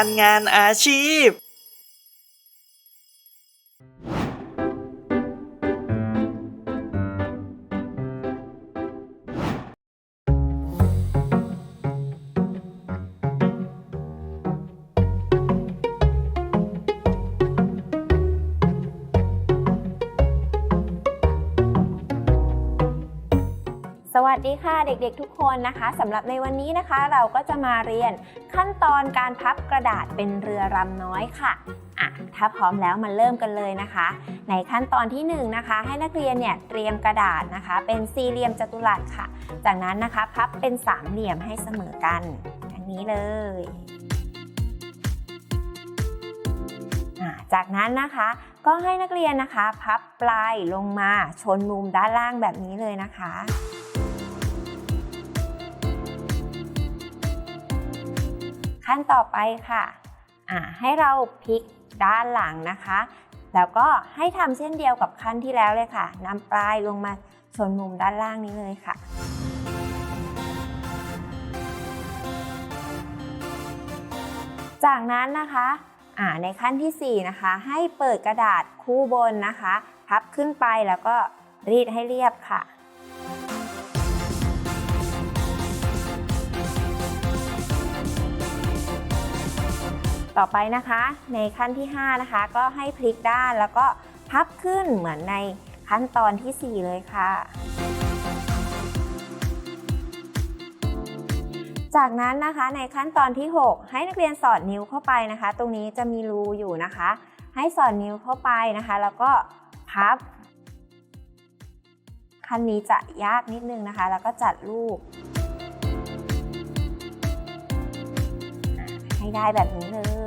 การงานอาชีพ สวัสดีค่ะเด็กๆทุกคนนะคะสำหรับในวันนี้นะคะ เราก็จะมาเรียนขั้นตอนการพับกระดาษเป็นเรือรำน้อยค่ะอะ ถ้าพร้อมแล้วมาเริ่มกันเลยนะคะ ในขั้นตอนที่1นงนะคะ ให้นักเรียนเนี่ยเตรียมกระดาษนะคะ เป็นสี่เหลี่ยมจัตุรัสค่ะ จากนั้นนะคะพับเป็นสามเหลี่ยมให้เสมอกันอย่างนี้เลยจากนั้นนะคะก็ให้นักเรียนนะคะ พับปลายลงมาชนมุมด้านล่างแบบนี้เลยนะคะ ขั้นต่อไปค่ะอ่าให้เราพลิกด้านหลังนะคะ แล้วก็ให้ทำเช่นเดียวกับขั้นที่แล้วเลยค่ะนำปลายลงมาชนมุมด้านล่างนี้เลยค่ะจากนั้นนะคะอ่าในขั้นที่ 4 นะคะ ให้เปิดกระดาษคู่บนนะคะ พับขึ้นไปแล้วก็รีดให้เรียบค่ะ ต่อไปนะคะ ในขั้นที่ 5 นะคะ ก็ให้พลิกด้านแล้วก็พับขึ้นเหมือนในขั้นตอนทีสี่ 4 เลยค่ะ จากนั้นนะคะในขั้นตอนที่ 6 ให้นักเรียนสอดนิ้วเข้าไปนะคะ ตรงนี้จะมีรูอยู่นะคะ ให้สอดนิ้วเข้าไปนะคะ แล้วก็พับขั้นนี้จะยากนิดนึงนะคะ แล้วก็จัดรูป ให้ได้แบบนี้เลย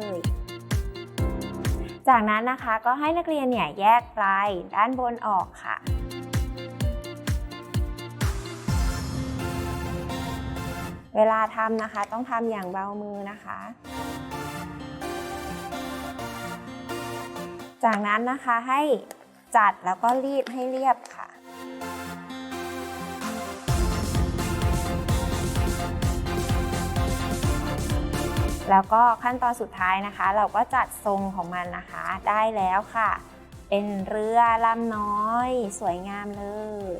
จากนั้นนะคะก็ให้นักเรียนเนี่ยแยกปลายด้านบนออกค่ะเวลาทำนะคะต้องทำอย่างเบามือนะคะ จากนั้นนะคะให้จัดแล้วก็รีดให้เรียบค่ะ แล้วก็ขั้นตอนสุดท้ายนะคะ เราก็จัดทรงของมันนะคะได้แล้วค่ะ เป็นเรือลำน้อย สวยงามเลย